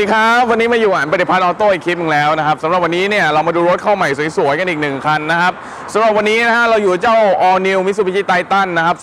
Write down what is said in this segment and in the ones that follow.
สวัสดีครับ วันนี้มาอยู่อ่านปฏิพัฒน์ออโต้อีกคลิปหนึงแล้วนะครับสำหรับวันนี้เนี่ยเรามาดูรถเข้าใหม่สวยๆกันอีกหนึ่งคันนะครับสำหรับวันนี้นะฮะเราอยู่เจ้า All New Mitsubishi Titan นะครับ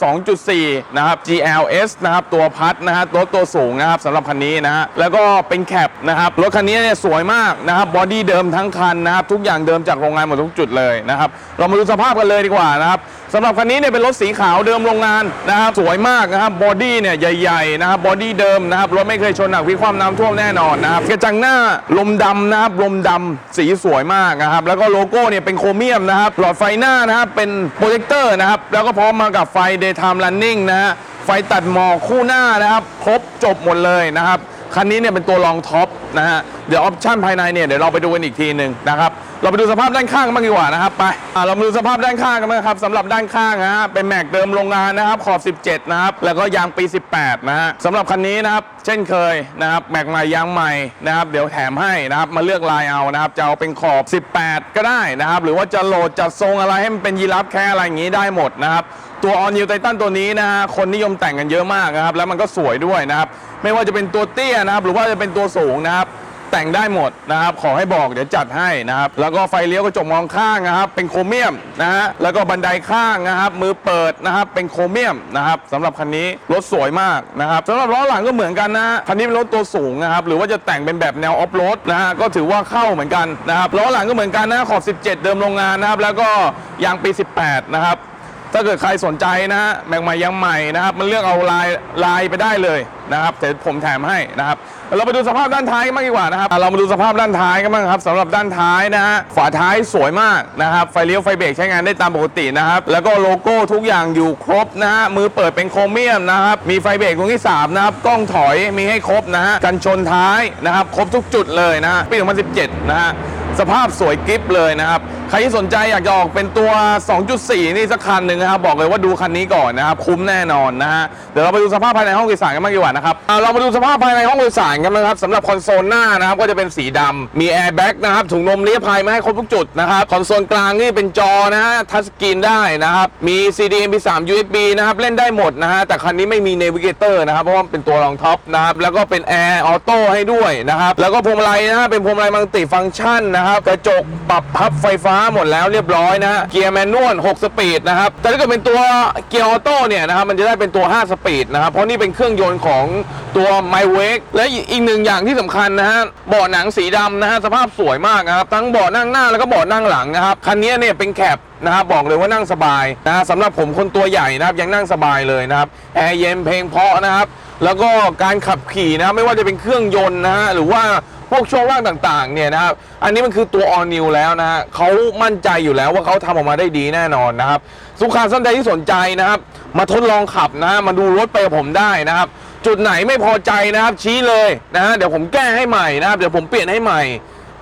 2.4 นะครับ GLS นะครับตัวพัดนะฮะรถตัวสูงนะครับสำหรับคันนี้นะฮะแล้วก็เป็นแคปนะครับรถคันนี้เนี่ยสวยมากนะครับบอดี้เดิมทั้งคันนะครับทุกอย่างเดิมจากโรงงานหมดทุกจุดเลยนะครับเรามาดูสภาพกันเลยดีกว่านะครับ สำหรับคันนี้เนี่ยเป็นรถสีขาวเดิมโรงงานนะครับสวยมากนะครับบอดี้เนี่ยใหญ่ๆนะครับบอดี้เดิมนะครับรถไม่เคยชนหนักพิคว่ำน้ำท่วมแน่นอนนะครับกระจังหน้าลมดำนะครับลมดำสีสวยมากนะครับแล้วก็โลโก้เนี่ยเป็นโครเมียมนะครับหลอดไฟหน้านะครับเป็นโปรเจคเตอร์นะครับแล้วก็พร้อมมากับไฟ daytime running นะฮะไฟตัดหมอกคู่หน้านะครับครบจบหมดเลยนะครับคันนี้เนี่ยเป็นตัวรองท็อปนะฮะเดี๋ยวออปชั่นภายในเนี่ยเดี๋ยวเราไปดูกันอีกทีหนึ่งนะครับ เราไปดูสภาพด้านข้างกันบ้างดีกว่านะครับไปอะเรามาดูสภาพด้านข้างกันบ้างครับสำหรับด้านข้างนะฮะเป็นแม็กเดิมโรงงานนะครับขอบ 17 นะครับ แล้วก็ยางปี 18 นะฮะสำหรับคันนี้นะครับ เช่นเคยนะครับแม็กใหม่ยางใหม่นะครับ เดี๋ยวแถมให้นะครับมาเลือกลายเอานะครับ จะเอาเป็นขอบ 18 ก็ได้นะครับ หรือว่าจะโหลดจัดทรงอะไรให้มันเป็นยีราฟแค่อะไรอย่างนี้ได้หมดนะครับตัว All New Titan ตัวนี้นะฮะคนนิยมแต่งกันเยอะมากนะครับ แล้วมันก็สวยด้วยนะครับ ไม่ว่าจะเป็นตัวเตี้ยนะครับ หรือว่าจะเป็นตัวสูงนะครับ แต่งได้หมดนะครับ ขอให้บอกเดี๋ยวจัดให้นะครับ แล้วก็ไฟเลี้ยวกระจกมองข้างนะครับ เป็นโครเมียมนะฮะ แล้วก็บันไดข้างนะครับ มือเปิดนะครับ เป็นโครเมียมนะครับสำหรับคันนี้รถสวยมากนะครับสำหรับล้อหลังก็เหมือนกันนะฮะคันนี้เป็นรถตัวสูงนะครับ หรือว่าจะแต่งเป็นแบบแนวออฟโรดนะฮะ ก็ถือว่าเข้าเหมือนกันนะครับ ล้อหลังก็เหมือนกันนะ ขอบ 17 เดิมโรงงานนะครับ แล้วก็ยางปี 18 นะครับ ถ้าเกิดใครสนใจนะฮะแบ่งใหม่ยังใหม่นะครับ มันเลือกเอาลายลายไปได้เลยนะครับเดี๋ยวผมแถมให้นะครับเราไปดูสภาพด้านท้ายกันบ้างดีกว่านะครับ เรามาดูสภาพด้านท้ายกันบ้างครับสำหรับด้านท้ายนะฮะฝาท้ายสวยมากนะครับไฟเลี้ยวไฟเบรกใช้งานได้ตามปกตินะครับ แล้วก็โลโก้ทุกอย่างอยู่ครบนะฮะมือเปิดเป็นโครเมียมนะครับมีไฟเบรกตรงที่สามนะครับกล้องถอยมีให้ครบนะฮะกันชนท้ายนะครับ ครบทุกจุดเลยนะฮะปี 2017 นะฮะสภาพสวยกริปเลยนะครับ ใครที่สนใจอยากจะออกเป็นตัว 2.4 นี่สักคันหนึ่งนะครับ บอกเลยว่าดูคันนี้ก่อนนะครับ คุ้มแน่นอนนะฮะ เดี๋ยวเราไปดูสภาพภายในห้องโดยสารกันบ้างดีกว่านะครับเรามาดูสภาพภายในห้องโดยสารกันนะครับสำหรับคอนโซลหน้านะครับ ก็จะเป็นสีดำมีแอร์แบ็กนะครับ ถุงลมนิรภัยมาให้ครบทุกจุดนะครับ คอนโซลกลางนี่เป็นจอนะฮะ ทัชสกรีนได้นะครับ มี CD MP3 USB นะครับ เล่นได้หมดนะฮะ แต่คันนี้ไม่มีเนวิเกเตอร์นะครับ เพราะว่าเป็นตัวรองท็อปนะครับ แล้วก็เป็นแอร์ออโต้ให้ด้วยนะครับ แล้วก็พวงมาลัยนะฮะ เป็นพวงมาลัยมัลติฟังก์ชันนะครับ กระจกปรับพับไฟฟ้าหมดแล้วเรียบร้อยนะฮะเกียร์แมนนวล6สปีดนะครับแต่ถ้าเกิดเป็นตัวเกียร์ออโต้เนี่ยนะครับมันจะได้เป็นตัว 5 สปีดนะครับเพราะนี่เป็นเครื่องยนต์ของตัว m y w a k e และอีกหนึ่งอย่างที่สำคัญนะฮะเบาะหนังสีดำนะฮะสภาพสวยมากนะครับทั้งเบาะนั่งหน้าแล้วก็เบาะนั่งหลังนะครับคันนี้เนี่ยเป็นแคปนะครับบอกเลยว่านั่งสบายนะฮะสำหรับผมคนตัวใหญ่นะครับยังนั่งสบายเลยนะครับแอร์เย็นเพลงเพาะนะครับแล้วก็การขับขี่นะไม่ว่าจะเป็นเครื่องยนต์นะฮะหรือว่า พวกช่วงล่างต่างๆเนี่ยนะครับ อันนี้มันคือตัว all new แล้วนะฮะเขามั่นใจอยู่แล้วว่าเขาทำออกมาได้ดีแน่นอนนะครับสุขาสนใจที่สนใจนะครับ มาทดลองขับนะฮะมาดูรถไปกับผมได้นะครับ จุดไหนไม่พอใจนะครับชี้เลยนะฮะเดี๋ยวผมแก้ให้ใหม่นะครับ เดี๋ยวผมเปลี่ยนให้ใหม่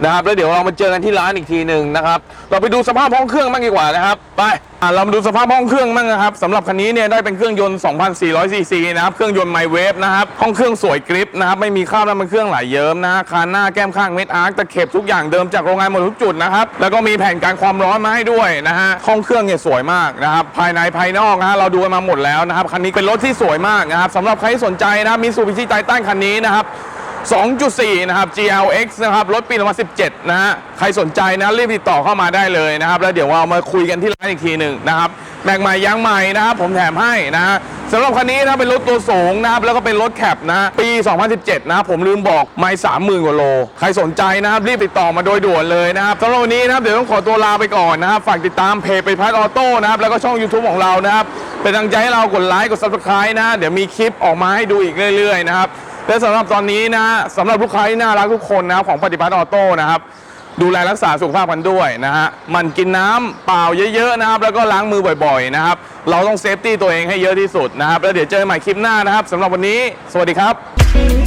นะครับแล้วเดี๋ยวเรามาเจอกันที่ร้านอีกทีหนึ่งนะครับเราไปดูสภาพห้องเครื่องบ้างดีกว่านะครับไปอะเรามาดูสภาพห้องเครื่องบ้างนะครับสำหรับคันนี้เนี่ยได้เป็นเครื่องยนต์ 2,400 ซีซีนะครับเครื่องยนต์ไมเวฟนะครับห้องเครื่องสวยกริปนะครับไม่มีคราบน้ำมันเครื่องไหลเยิ้มนะคานหน้าแก้มข้างเม็ดอาร์คตะเข็บทุกอย่างเดิมจากโรงงานหมดทุกจุดนะครับแล้วก็มีแผ่นการความร้อนมาให้ด้วยนะฮะห้องเครื่องเนี่ยสวยมากนะครับภายในภายนอกนะฮะเราดูกันมาหมดแล้วนะครับคันนี้เป็นรถที่สวยมากนะครับสำหรับใครที่สนใจนะมิสูบิชิไททันคันนี้นะครับ 2.4 นะครับ GLX นะครับรถปี 2017 นะฮะใครสนใจนะรีบติดต่อเข้ามาได้เลยนะครับ แล้วเดี๋ยวเรามาคุยกันที่ร้านอีกทีหนึ่งนะครับแม็กใหม่ยางใหม่นะครับผมแถมให้นะฮะสำหรับคันนี้นะเป็นรถตัวสูงนะครับแล้วก็เป็นรถแคปนะปี 2017 นะผมลืมบอกไม่30,000กว่าโล ใครสนใจนะครับรีบติดต่อมาโดยด่วนเลยนะครับสำหรับวันนี้นะครับเดี๋ยวต้องขอตัวลาไปก่อนนะครับฝากติดตามเพจไปพัดออโต้นะครับแล้วก็ช่อง YouTube ของเรานะครับเป็นกำลังใจให้เรากดไลค์กด Subscribe นะ เดี๋ยวมีคลิปออกมาให้ดูอีกเรื่อยๆนะครับ และสำหรับตอนนี้นะสำหรับลูกค้าที่น่ารักทุกคนนะครับของปฏิพัฒน์ออโต้นะครับ ดูแลรักษาสุขภาพกันด้วยนะฮะมันกินน้ำเปล่าเยอะๆนะครับ แล้วก็ล้างมือบ่อยๆนะครับเราต้องเซฟตี้ตัวเองให้เยอะที่สุดนะครับ แล้วเดี๋ยวเจอกันใหม่คลิปหน้านะครับสำหรับวันนี้ สวัสดีครับ